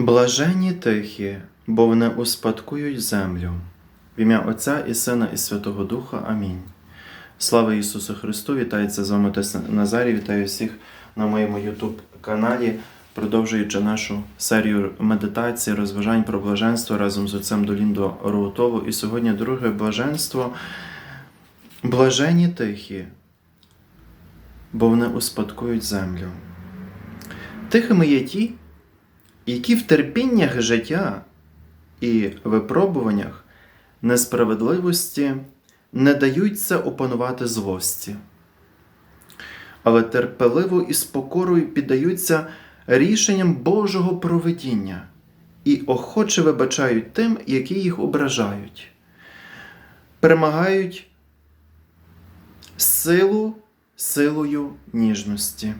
Блажені тихі, бо вони успадкують землю. В ім'я Отця і Сина, і Святого Духа. Амінь. Слава Ісусу Христу! Вітається з вами Отець Назарій. Вітаю всіх на моєму YouTube каналі, продовжуючи нашу серію медитацій, розважань про блаженство разом з отцем Доліндо Роутову. І сьогодні друге блаженство. Блажені тихі, бо вони успадкують землю. Тихими є ті, які в терпіннях життя і випробуваннях несправедливості не даються опанувати злості, але терпеливо і з піддаються рішенням Божого провидіння і охоче вибачають тим, які їх ображають, перемагають силу силою ніжності.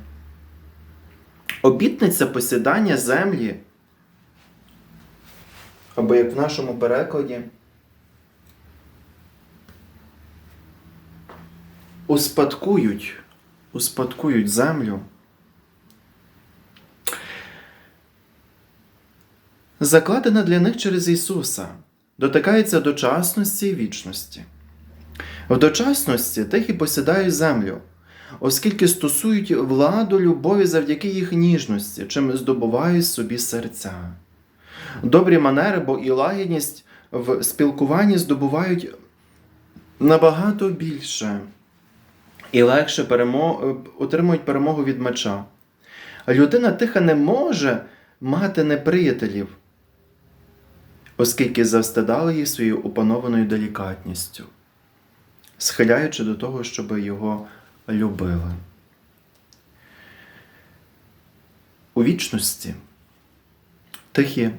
Обітниця посідання землі, або як в нашому перекладі, успадкують, успадкують землю. Закладена для них через Ісуса, дотикається дочасності і вічності. В дочасності тихі посідають землю, оскільки стосують владу любові завдяки їх ніжності, чим здобувають собі серця. Добрі манери, бо і лагідність в спілкуванні здобувають набагато більше і легше отримують перемогу від меча. Людина тиха не може мати неприятелів, оскільки завстидали її своєю опанованою делікатністю, схиляючи до того, щоб його любили. У вічності тихі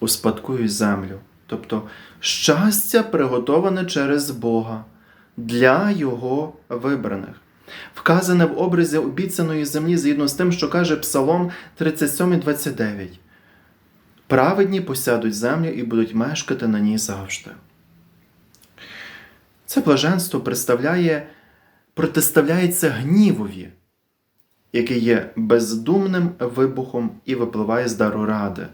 успадкують землю, тобто щастя приготоване через Бога для Його вибраних, вказане в образі обіцяної землі згідно з тим, що каже Псалом 37,29. Праведні посядуть землю і будуть мешкати на ній завжди. Це блаженство представляє, протиставляється гнівові, який є бездумним вибухом і випливає з дару ради,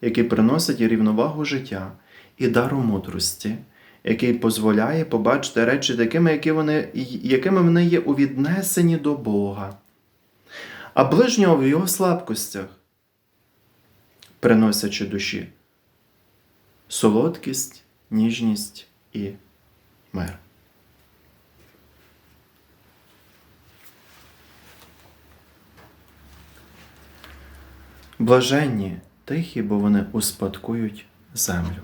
який приносить рівновагу життя і дару мудрості, який дозволяє побачити речі такими, які вони, якими вони є у віднесенні до Бога, а ближнього в його слабкостях, приносячи душі солодкість, ніжність і мир. Блаженні тихі, бо вони успадкують землю.